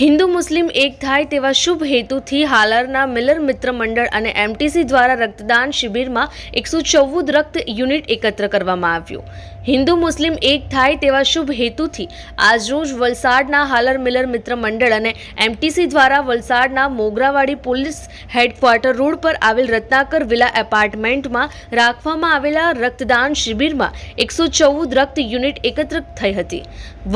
હિન્દુ મુસ્લિમ એક થાય તેવા શુભ હેતુથી હાલરના મિલર મિત્ર મંડળ અને એમટીસી દ્વારા રક્તદાન શિબિરમાં એકસો ચૌદ રક્ત યુનિટ એકત્ર કરવામાં આવ્યું. હિન્દુ મુસ્લિમ એક થાય તેવા શુભ હેતુથી આજરોજ વલસાડના હાલર મિલર મિત્ર મંડળ અને એમટીસી દ્વારા વલસાડના મોગરાવાડી પોલીસ હેડક્વાર્ટર રોડ પર આવેલ રત્નાકર વિલા એપાર્ટમેન્ટમાં રાખવામાં આવેલા રક્તદાન શિબિરમાં એકસો ચૌદ રક્ત યુનિટ એકત્ર થઈ હતી.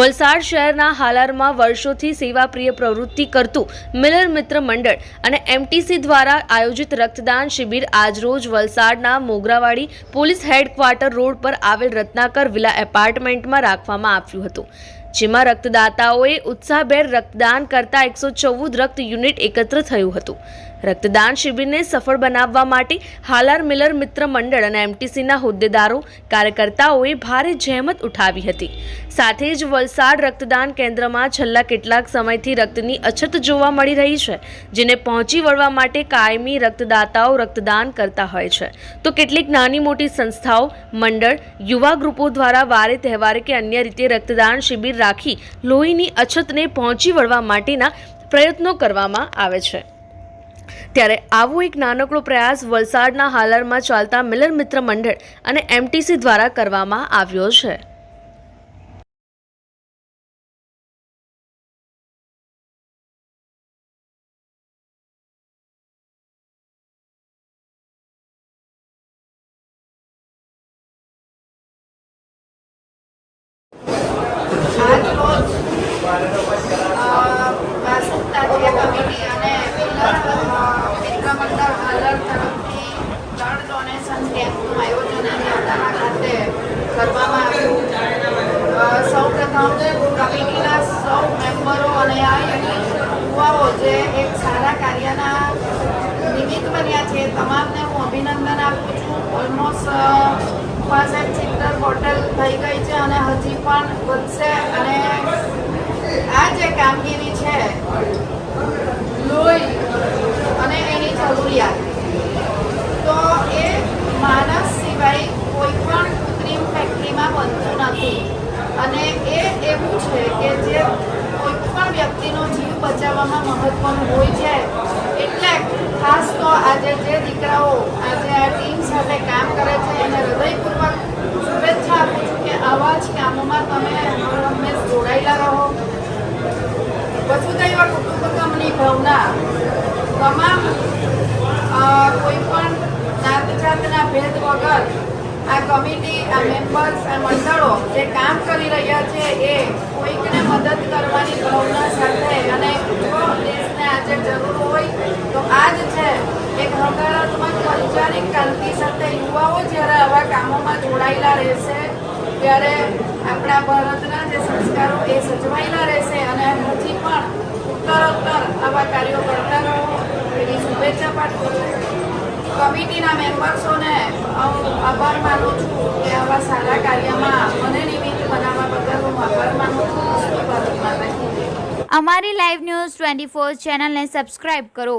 વલસાડ શહેરના હાલારમાં વર્ષોથી સેવાપ્રિય પ્રવૃત્તિ કરતું મિલર મિત્ર મંડળ અને એમટીસી દ્વારા આયોજિત રક્તદાન શિબિર આજરોજ વલસાડના મોગરાવાડી પોલીસ હેડક્વાર્ટર રોડ પર આવેલ રત્નાકર વિલા એપાર્ટમેન્ટમાં રાખવામાં આવ્યું હતું. જેમાં રક્તદાતાઓએ ઉત્સાહભેર રક્તદાન કરતા એકસો ચૌદ રક્ત યુનિટ એકત્ર થયું હતું. રક્તદાન શિબિરને સફળ બનાવવા માટે હાલાર મિલર મિત્ર મંડળ અને એમટીસીના હોદ્દેદારો, કાર્યકર્તાઓએ ભારે જહેમત ઉઠાવી હતી. સાથે જ વલસાડ રક્તદાન કેન્દ્રમાં છેલ્લા કેટલાક સમયથી રક્તની અછત જોવા મળી રહી છે, જેને પહોંચી વળવા માટે કાયમી રક્તદાતાઓ રક્તદાન કરતા હોય છે. તો કેટલીક નાની મોટી સંસ્થાઓ, મંડળ, યુવા ગ્રુપો દ્વારા વારે તહેવારે કે અન્ય રીતે રક્તદાન શિબિર રાખી લોહીની અછતને પહોંચી વળવા માટેના પ્રયત્નો કરવામાં આવે છે. ત્યારે આવો એક નાનકડો પ્રયાસ વલસાડના હાલરમાં ચાલતા મિલર મિત્ર મંડળ અને એમટીસી દ્વારા કરવામાં આવ્યો છે. આજ રોજ અ, વાસુક કમિટી અને મિત્ર મંડળ હાલર તરફથી બ્લડ ડોનેશન કેમ્પનું આયોજન અને અડાના ખાતે કરવામાં આવ્યું. સૌ પ્રથમ કમિટીના સૌ મેમ્બરો અને આ યુવાઓ જે એક સારા કાર્યના નિમિત્ત બન્યા છે તમામને હું અભિનંદન આપું છું. ઓલમોસ્ટ સિત્તેર બોટલ થઈ ગઈ છે અને હજી પણ વધશે અને આ જે કામગીરી છે, લોહી અને એની જરૂરિયાત. તો એ માણસ સિવાય કોઈ પણ કૃત્રિમ ફેક્ટરીમાં બનતું નથી. અને એ એવું છે કે જે કોઈ પણ વ્યક્તિનો જીવ બચાવવામાં મહત્વનું હોય છે, એટલે ખાસ તો આજે જે દીકરાઓ આજે આ ટીમ સાથે કામ કરે છે, એને હૃદયપૂર્વક કામોમાં તમે હંમેશ જોડાયેલા રહો. વસુદૈવ કુટુંબકમની ભાવના તમામ કોઈ પણ જાત જાતના ભેદ વગર આ કમિટી, આ મેમ્બર્સ આ મંડળો જે કામ કરી રહ્યા છે એ કોઈકને મદદ કરવાની ભાવના સાથે અને જો દેશને આજે જરૂર હોય તો આ જ છે એક હકારાત્મક વૈચારિક ક્રાંતિ સાથે યુવાઓ જ્યારે આવા કામોમાં જોડાયેલા રહેશે ત્યારે આપણા ભારતના જે સંસ્કારો એ સચવાયેલા રહેશે અને હજી પણ ઉત્તરોત્તર આવા કાર્યો કરતા રહો. એની શુભેચ્છા પાઠવું છું. કમિટીના મેમ્બર્સોને હું આભાર માનું છું કે આવા સારા કાર્યમાં મને નિમિત્ત બનાવવા બદલ હું આભાર માનું છું. અમારી લાઈવ ન્યૂઝ ટ્વેન્ટી ફોર ચેનલને સબસ્ક્રાઈબ કરો.